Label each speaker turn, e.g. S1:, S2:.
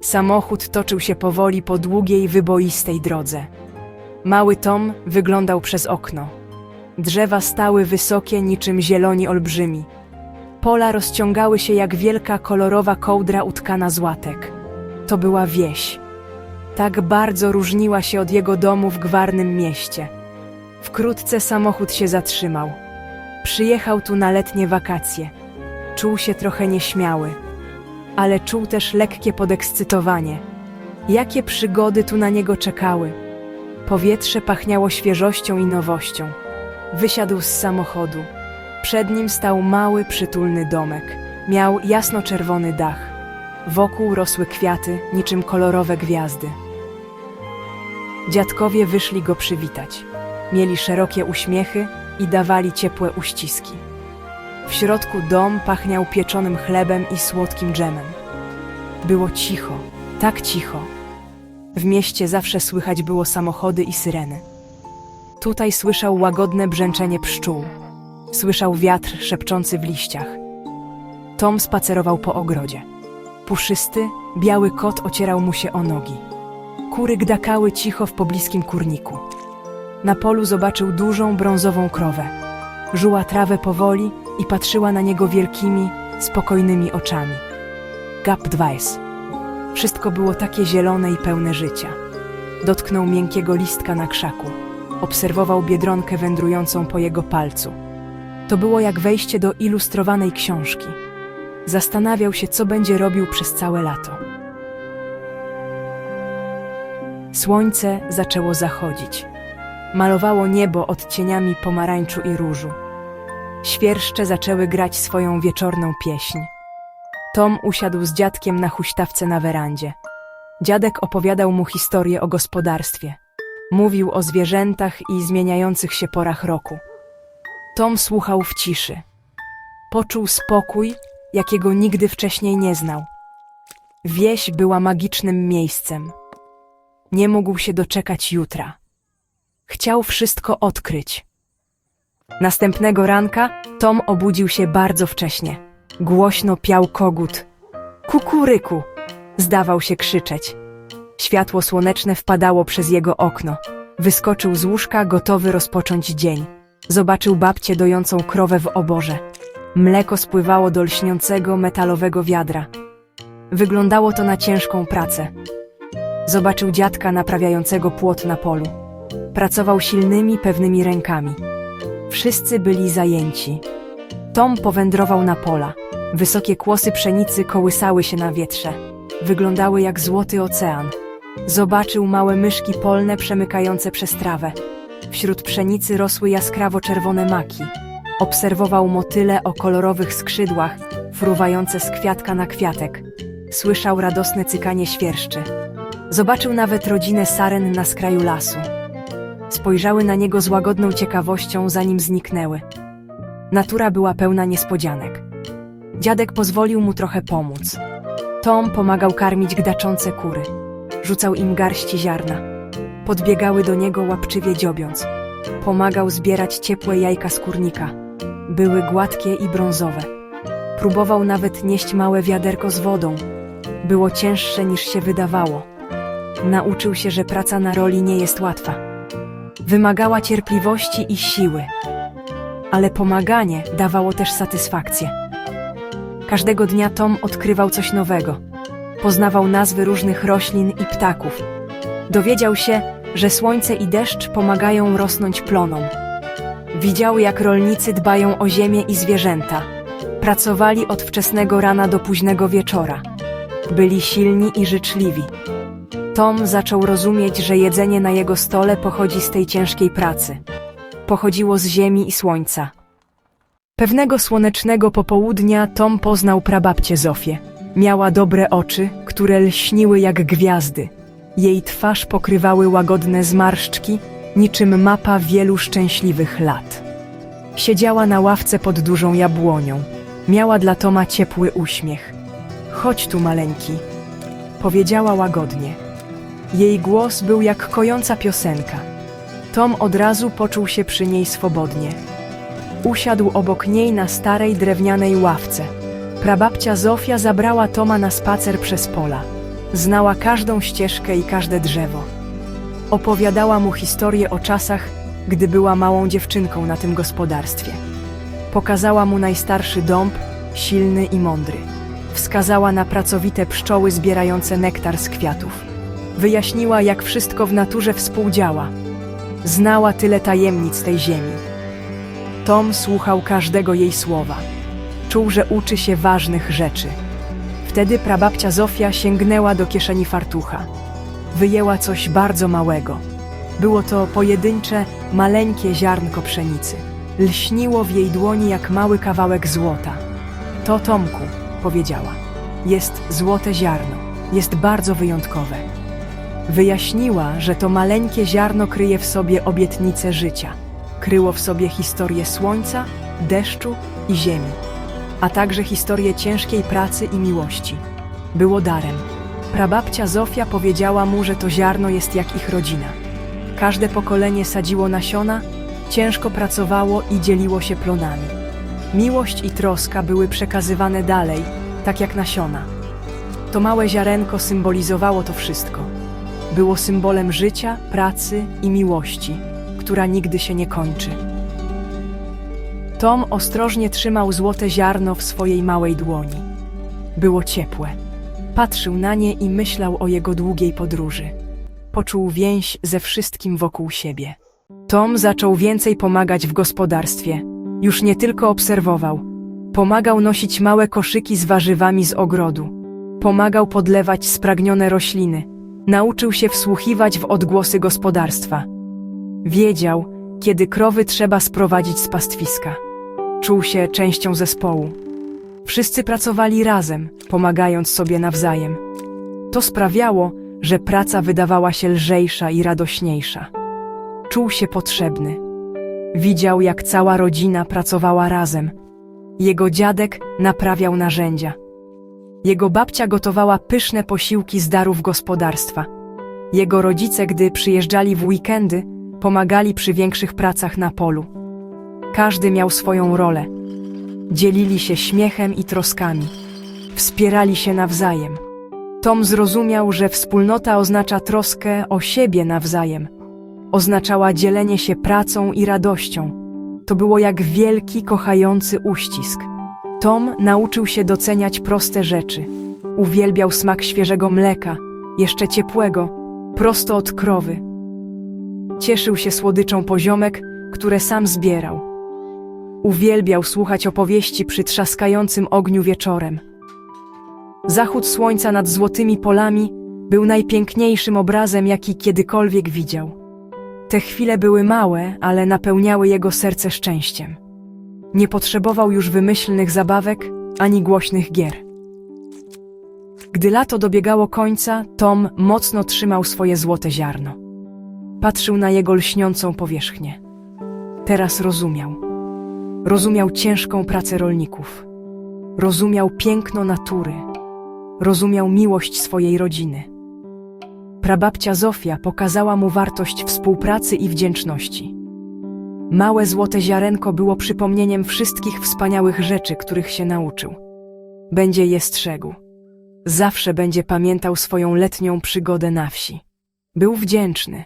S1: Samochód toczył się powoli po długiej, wyboistej drodze. Mały Tom wyglądał przez okno. Drzewa stały wysokie niczym zieloni olbrzymi. Pola rozciągały się jak wielka kolorowa kołdra utkana z łatek. To była wieś. Tak bardzo różniła się od jego domu w gwarnym mieście. Wkrótce samochód się zatrzymał. Przyjechał tu na letnie wakacje. Czuł się trochę nieśmiały, ale czuł też lekkie podekscytowanie. Jakie przygody tu na niego czekały? Powietrze pachniało świeżością i nowością. Wysiadł z samochodu. Przed nim stał mały, przytulny domek. Miał jasno-czerwony dach. Wokół rosły kwiaty, niczym kolorowe gwiazdy. Dziadkowie wyszli go przywitać. Mieli szerokie uśmiechy i dawali ciepłe uściski. W środku dom pachniał pieczonym chlebem i słodkim dżemem. Było cicho, tak cicho. W mieście zawsze słychać było samochody i syreny. Tutaj słyszał łagodne brzęczenie pszczół. Słyszał wiatr szepczący w liściach. Tom spacerował po ogrodzie. Puszysty, biały kot ocierał mu się o nogi. Kury gdakały cicho w pobliskim kurniku. Na polu zobaczył dużą brązową krowę. Żuła trawę powoli i patrzyła na niego wielkimi, spokojnymi oczami. Gap dwajs. Wszystko było takie zielone i pełne życia. Dotknął miękkiego listka na krzaku. Obserwował biedronkę wędrującą po jego palcu. To było jak wejście do ilustrowanej książki. Zastanawiał się, co będzie robił przez całe lato. Słońce zaczęło zachodzić. Malowało niebo odcieniami pomarańczu i różu. Świerszcze zaczęły grać swoją wieczorną pieśń. Tom usiadł z dziadkiem na huśtawce na werandzie. Dziadek opowiadał mu historię o gospodarstwie. Mówił o zwierzętach i zmieniających się porach roku. Tom słuchał w ciszy. Poczuł spokój, jakiego nigdy wcześniej nie znał. Wieś była magicznym miejscem. Nie mógł się doczekać jutra. Chciał wszystko odkryć. Następnego ranka Tom obudził się bardzo wcześnie. Głośno piał kogut. Kukuryku! Zdawał się krzyczeć. Światło słoneczne wpadało przez jego okno. Wyskoczył z łóżka, gotowy rozpocząć dzień. Zobaczył babcię dojącą krowę w oborze. Mleko spływało do lśniącego metalowego wiadra. Wyglądało to na ciężką pracę. Zobaczył dziadka naprawiającego płot na polu. Pracował silnymi, pewnymi rękami. Wszyscy byli zajęci. Tom powędrował na pola. Wysokie kłosy pszenicy kołysały się na wietrze. Wyglądały jak złoty ocean. Zobaczył małe myszki polne przemykające przez trawę. Wśród pszenicy rosły jaskrawo czerwone maki. Obserwował motyle o kolorowych skrzydłach, fruwające z kwiatka na kwiatek. Słyszał radosne cykanie świerszczy. Zobaczył nawet rodzinę saren na skraju lasu. Spojrzały na niego z łagodną ciekawością, zanim zniknęły. Natura była pełna niespodzianek. Dziadek pozwolił mu trochę pomóc. Tom pomagał karmić gdaczące kury. Rzucał im garści ziarna. Podbiegały do niego łapczywie dziobiąc. Pomagał zbierać ciepłe jajka z kurnika. Były gładkie i brązowe. Próbował nawet nieść małe wiaderko z wodą. Było cięższe niż się wydawało. Nauczył się, że praca na roli nie jest łatwa. Wymagała cierpliwości i siły. Ale pomaganie dawało też satysfakcję. Każdego dnia Tom odkrywał coś nowego. Poznawał nazwy różnych roślin i ptaków. Dowiedział się, że słońce i deszcz pomagają rosnąć plonom. Widział, jak rolnicy dbają o ziemię i zwierzęta. Pracowali od wczesnego rana do późnego wieczora. Byli silni i życzliwi. Tom zaczął rozumieć, że jedzenie na jego stole pochodzi z tej ciężkiej pracy. Pochodziło z ziemi i słońca. Pewnego słonecznego popołudnia Tom poznał prababcię Zofię. Miała dobre oczy, które lśniły jak gwiazdy. Jej twarz pokrywały łagodne zmarszczki, niczym mapa wielu szczęśliwych lat. Siedziała na ławce pod dużą jabłonią. Miała dla Toma ciepły uśmiech. Chodź tu, maleńki, powiedziała łagodnie. Jej głos był jak kojąca piosenka. Tom od razu poczuł się przy niej swobodnie. Usiadł obok niej na starej drewnianej ławce. Prababcia Zofia zabrała Toma na spacer przez pola. Znała każdą ścieżkę i każde drzewo. Opowiadała mu historię o czasach, gdy była małą dziewczynką na tym gospodarstwie. Pokazała mu najstarszy dąb, silny i mądry. Wskazała na pracowite pszczoły zbierające nektar z kwiatów. Wyjaśniła, jak wszystko w naturze współdziała. Znała tyle tajemnic tej ziemi. Tom słuchał każdego jej słowa. Czuł, że uczy się ważnych rzeczy. Wtedy prababcia Zofia sięgnęła do kieszeni fartucha. Wyjęła coś bardzo małego. Było to pojedyncze, maleńkie ziarnko pszenicy. Lśniło w jej dłoni jak mały kawałek złota. To Tomku, powiedziała. Jest złote ziarno. Jest bardzo wyjątkowe. Wyjaśniła, że to maleńkie ziarno kryje w sobie obietnicę życia. Kryło w sobie historię słońca, deszczu i ziemi, a także historię ciężkiej pracy i miłości. Było darem. Prababcia Zofia powiedziała mu, że to ziarno jest jak ich rodzina. Każde pokolenie sadziło nasiona, ciężko pracowało i dzieliło się plonami. Miłość i troska były przekazywane dalej, tak jak nasiona. To małe ziarenko symbolizowało to wszystko. Było symbolem życia, pracy i miłości, która nigdy się nie kończy. Tom ostrożnie trzymał złote ziarno w swojej małej dłoni. Było ciepłe. Patrzył na nie i myślał o jego długiej podróży. Poczuł więź ze wszystkim wokół siebie. Tom zaczął więcej pomagać w gospodarstwie. Już nie tylko obserwował. Pomagał nosić małe koszyki z warzywami z ogrodu. Pomagał podlewać spragnione rośliny. Nauczył się wsłuchiwać w odgłosy gospodarstwa. Wiedział, kiedy krowy trzeba sprowadzić z pastwiska. Czuł się częścią zespołu. Wszyscy pracowali razem, pomagając sobie nawzajem. To sprawiało, że praca wydawała się lżejsza i radośniejsza. Czuł się potrzebny. Widział, jak cała rodzina pracowała razem. Jego dziadek naprawiał narzędzia. Jego babcia gotowała pyszne posiłki z darów gospodarstwa. Jego rodzice, gdy przyjeżdżali w weekendy, pomagali przy większych pracach na polu. Każdy miał swoją rolę. Dzielili się śmiechem i troskami. Wspierali się nawzajem. Tom zrozumiał, że wspólnota oznacza troskę o siebie nawzajem. Oznaczała dzielenie się pracą i radością. To było jak wielki, kochający uścisk. Tom nauczył się doceniać proste rzeczy. Uwielbiał smak świeżego mleka, jeszcze ciepłego, prosto od krowy. Cieszył się słodyczą poziomek, które sam zbierał. Uwielbiał słuchać opowieści przy trzaskającym ogniu wieczorem. Zachód słońca nad złotymi polami był najpiękniejszym obrazem, jaki kiedykolwiek widział. Te chwile były małe, ale napełniały jego serce szczęściem. Nie potrzebował już wymyślnych zabawek ani głośnych gier. Gdy lato dobiegało końca, Tom mocno trzymał swoje złote ziarno. Patrzył na jego lśniącą powierzchnię. Teraz rozumiał. Rozumiał ciężką pracę rolników. Rozumiał piękno natury. Rozumiał miłość swojej rodziny. Prababcia Zofia pokazała mu wartość współpracy i wdzięczności. Małe złote ziarenko było przypomnieniem wszystkich wspaniałych rzeczy, których się nauczył. Będzie je strzegł. Zawsze będzie pamiętał swoją letnią przygodę na wsi. Był wdzięczny,